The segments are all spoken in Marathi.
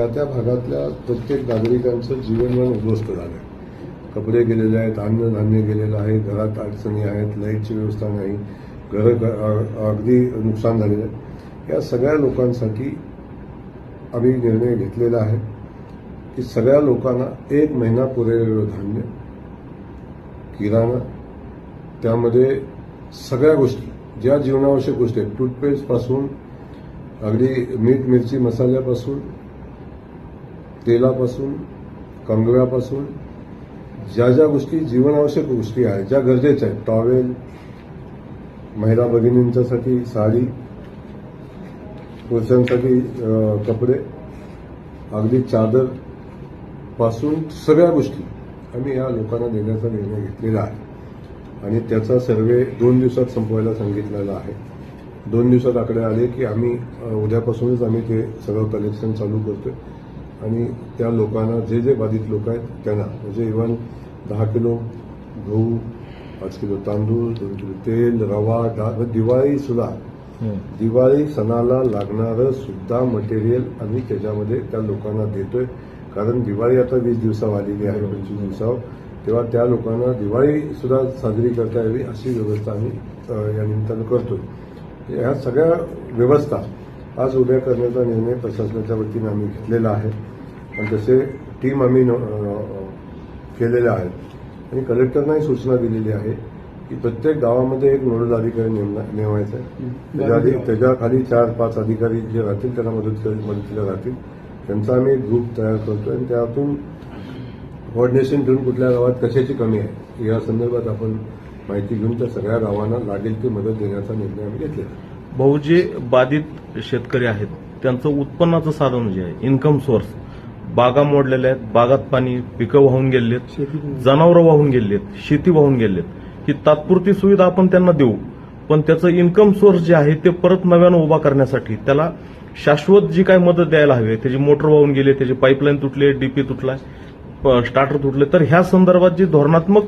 त्या त्या भागातल्या प्रत्येक नागरिकांचं जीवनमान उद्ध्वस्त झालं आहे कपडे गेलेले आहेत अन्नधान्य गेलेलं आहे घरात अडचणी आहेत लाईटची व्यवस्था नाही घर अगदी नुकसान झालेलं आहे. या सगळ्या लोकांसाठी आम्ही निर्णय घेतलेला आहे की सगळ्या लोकांना एक महिना पुरेलेलं धान्य किराणा त्यामध्ये सगळ्या गोष्टी ज्या जीवनावश्यक गोष्टी आहेत टूथपेस्टपासून अगदी मीठ मिरची मसाल्यापासून तेलापासून कंगव्यापासून ज्या ज्या गोष्टी जीवनावश्यक गोष्टी आहेत ज्या गरजेच्या आहेत टॉवेल महिला भगिनींच्यासाठी साडी पुरुषांसाठी कपडे अगदी चादरपासून सगळ्या गोष्टी आम्ही या लोकांना देण्याचा निर्णय घेतलेला आहे. आणि त्याचा सर्वे दोन दिवसात संपवायला सांगितलेला आहे. दोन दिवसात आकडे आले की आम्ही उद्यापासूनच आम्ही ते सगळं कलेक्शन चालू करतोय. आणि त्या लोकांना जे जे बाधित लोक आहेत त्यांना. म्हणजे इव्हन दहा किलो गहू पाच किलो तांदूळ दोन किलो तेल रवा डाळ दिवाळी सुद्धा. दिवाळी सणाला लागणारं सुद्धा मटेरियल आम्ही त्याच्यामध्ये त्या लोकांना देतोय. कारण दिवाळी आता वीस दिवसावर आलेली आहे पंचवीस दिवसावर. तेव्हा त्या लोकांना दिवाळी सुद्धा साजरी करता यावी अशी व्यवस्था आम्ही या निमित्तानं करतोय. ह्या सगळ्या व्यवस्था आज उद्या करण्याचा निर्णय प्रशासनाच्या वतीनं आम्ही घेतलेला आहे. आणि तसे टीम आम्ही केलेल्या आहेत आणि कलेक्टरनाही सूचना दिलेली आहे की प्रत्येक गावामध्ये एक नोडल अधिकारी नेमायचा आहे. त्याच्या आधी त्याच्याखाली चार पाच अधिकारी जे राहतील त्यांना मदत मदतीला राहतील. त्यांचा आम्ही एक ग्रुप तयार करतो आणि त्यातून कोऑर्डिनेशन ठेवून कुठल्या गावात कशाची कमी आहे या संदर्भात आपण माहिती घेऊन त्या सगळ्या गावांना लागेल ती मदत देण्याचा निर्णय आम्ही घेतलेला आहे. भाऊ जे बाधित शेतकरी आहेत. त्यांचं उत्पन्नाचं साधन जे आहे इन्कम सोर्स बागा मोडलेल्या आहेत. बागात पाणी पिकं वाहून गेलेत. जनावरं वाहून गेलेत शेती वाहून गेलेत. ही तात्पुरती सुविधा आपण त्यांना देऊ. पण त्याचं इन्कम सोर्स जे आहे ते परत नव्यानं उभा करण्यासाठी त्याला शाश्वत जी काय मदत द्यायला हवी त्याची मोटर वाहून गेली त्याची पाईपलाईन तुटली डीपी तुटलाय स्टार्टर तुटले तर ह्या संदर्भात जी धोरणात्मक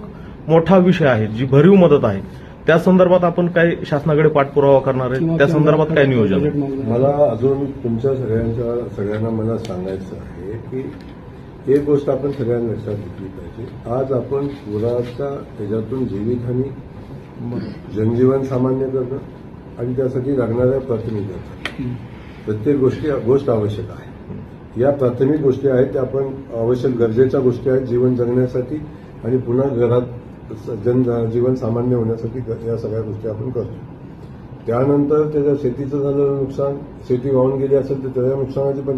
मोठा विषय आहे जी भरीव मदत आहे त्या संदर्भात आपण काय शासनाकडे पाठपुरावा करणार आहे. त्या संदर्भात काय नियोजन? मला अजून तुमच्या सगळ्यांच्या सगळ्यांना मला सांगायचं आहे की एक गोष्ट आपण सगळ्यांना लक्षात घेतली पाहिजे. आज आपण पुराच्या त्याच्यातून जीवितहानी जनजीवन सामान्य करणं आणि त्यासाठी लागणाऱ्या प्राथमिक प्रत्येक गोष्टी गोष्ट आवश्यक आहे. या प्राथमिक गोष्टी आहेत त्या आपण आवश्यक गरजेच्या गोष्टी आहेत जीवन जगण्यासाठी आणि पुन्हा घरात जन जीवन सामान्य होण्यासाठी या सगळ्या गोष्टी आपण करतो. त्यानंतर त्याच्या शेतीचं झालेलं नुकसान शेती वाहून गेली असेल तर त्याच्या नुकसानाची पण